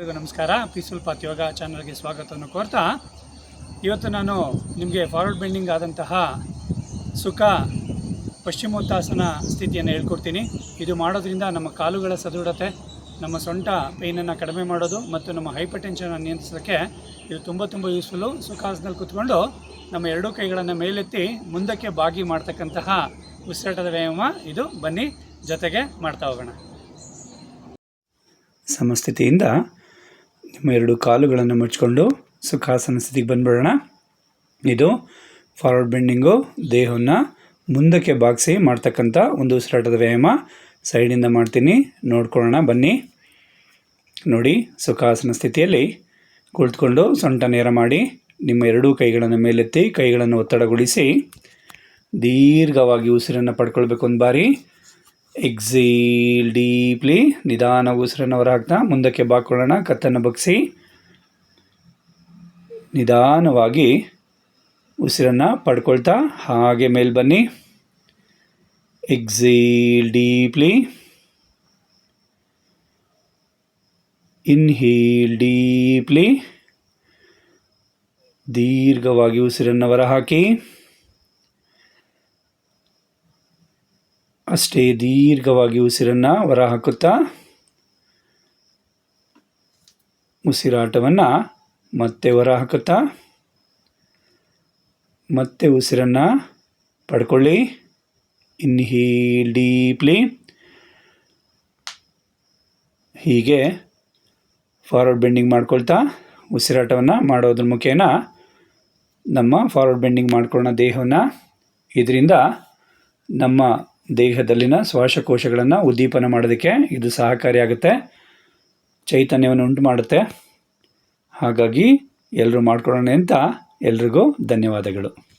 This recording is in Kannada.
ಎಲ್ರಿಗೂ ನಮಸ್ಕಾರ. ಪೀಸ್ಫುಲ್ ಪಾತ್ ಯೋಗ ಚಾನಲ್ಗೆ ಸ್ವಾಗತವನ್ನು ಕೋರ್ತಾ, ಇವತ್ತು ನಾನು ನಿಮಗೆ ಫಾರ್ವರ್ಡ್ ಬೆಂಡಿಂಗ್ ಆದಂತಹ ಸುಖ ಪಶ್ಚಿಮೋತ್ತಾಸನ ಸ್ಥಿತಿಯನ್ನು ಹೇಳ್ಕೊಡ್ತೀನಿ. ಇದು ಮಾಡೋದ್ರಿಂದ ನಮ್ಮ ಕಾಲುಗಳ ಸದೃಢತೆ, ನಮ್ಮ ಸೊಂಟ ಪೈನನ್ನು ಕಡಿಮೆ ಮಾಡೋದು ಮತ್ತು ನಮ್ಮ ಹೈಪರ್ ಟೆನ್ಷನನ್ನು ನಿಯಂತ್ರಿಸೋಕ್ಕೆ ಇದು ತುಂಬ ತುಂಬ ಯೂಸ್ಫುಲ್ಲು ಸುಖಾಸನದಲ್ಲಿ ಕೂತ್ಕೊಂಡು ನಮ್ಮ ಎರಡೂ ಕೈಗಳನ್ನು ಮೇಲೆತ್ತಿ ಮುಂದಕ್ಕೆ ಬಾಗಿ ಮಾಡ್ತಕ್ಕಂತಹ ಉಸಿರಾಟದ ವ್ಯಾಯಾಮ ಇದು. ಬನ್ನಿ, ಜೊತೆಗೆ ಮಾಡ್ತಾ ಹೋಗೋಣ. ಸಮಸ್ಥಿತಿಯಿಂದ ನಿಮ್ಮ ಎರಡು ಕಾಲುಗಳನ್ನು ಮುಚ್ಕೊಂಡು ಸುಖಾಸನ ಸ್ಥಿತಿಗೆ ಬಂದ್ಬಿಡೋಣ. ಇದು ಫಾರ್ವರ್ಡ್ ಬೆಂಡಿಂಗು ದೇಹವನ್ನು ಮುಂದಕ್ಕೆ ಬಾಗಿಸಿ ಮಾಡ್ತಕ್ಕಂಥ ಒಂದು ಉಸಿರಾಟದ ವ್ಯಾಯಾಮ. ಸೈಡಿಂದ ಮಾಡ್ತೀನಿ. ನೋಡ್ಕೊಳ್ಳೋಣ, ಬನ್ನಿ. ನೋಡಿ, ಸುಖಾಸನ ಸ್ಥಿತಿಯಲ್ಲಿ ಕುಳಿತುಕೊಂಡು ಸೊಂಟ ನೇರ ಮಾಡಿ ನಿಮ್ಮ ಎರಡೂ ಕೈಗಳನ್ನು ಮೇಲೆತ್ತಿ ಕೈಗಳನ್ನು ಒತ್ತಡಗೊಳಿಸಿ ದೀರ್ಘವಾಗಿ ಉಸಿರನ್ನು ಪಡ್ಕೊಳ್ಬೇಕು ಒಂದು ಬಾರಿ. ಎಕ್ಸೀಲ್ ಡೀಪ್ಲಿ ನಿಧಾನ ಉಸಿರನ್ನು ಹೊರಹಾಕ್ತಾ ಮುಂದಕ್ಕೆ ಬಾಕೊಳ್ಳೋಣ. ಕತ್ತನ್ನು ಬಗ್ಸಿ ನಿಧಾನವಾಗಿ ಉಸಿರನ್ನು ಪಡ್ಕೊಳ್ತಾ ಹಾಗೆ ಮೇಲೆ ಬನ್ನಿ. ಎಕ್ಸೀಲ್ ಡೀಪ್ಲಿ ಇನ್ಹೀಲ್ ಡೀಪ್ಲಿ ದೀರ್ಘವಾಗಿ ಉಸಿರನ್ನು ಹೊರಹಾಕಿ. ಅಷ್ಟೇ ದೀರ್ಘವಾಗಿ ಉಸಿರನ್ನು ಹೊರ ಹಾಕುತ್ತಾ ಉಸಿರಾಟವನ್ನು ಮತ್ತೆ ಹೊರ ಹಾಕುತ್ತಾ ಮತ್ತೆ ಉಸಿರನ್ನು ಪಡ್ಕೊಳ್ಳಿ. ಇನ್ಹೀಲ್ ಡೀಪ್ಲಿ ಹೀಗೆ ಫಾರ್ವರ್ಡ್ ಬೆಂಡಿಂಗ್ ಮಾಡ್ಕೊಳ್ತಾ ಉಸಿರಾಟವನ್ನು ಮಾಡೋದ್ರ ಮುಖೇನ ನಮ್ಮ ಫಾರ್ವರ್ಡ್ ಬೆಂಡಿಂಗ್ ಮಾಡ್ಕೊಳ್ಳೋ ದೇಹವನ್ನು. ಇದರಿಂದ ನಮ್ಮ ದೇಹದಲ್ಲಿನ ಶ್ವಾಸಕೋಶಗಳನ್ನು ಉದ್ದೀಪನ ಮಾಡೋದಕ್ಕೆ ಇದು ಸಹಕಾರಿಯಾಗುತ್ತೆ. ಚೈತನ್ಯವನ್ನು ಉಂಟು ಮಾಡುತ್ತೆ ಹಾಗಾಗಿ ಎಲ್ಲರೂ ಮಾಡ್ಕೊಳ್ಳೋಣ ಅಂತ ಎಲ್ರಿಗೂ ಧನ್ಯವಾದಗಳು.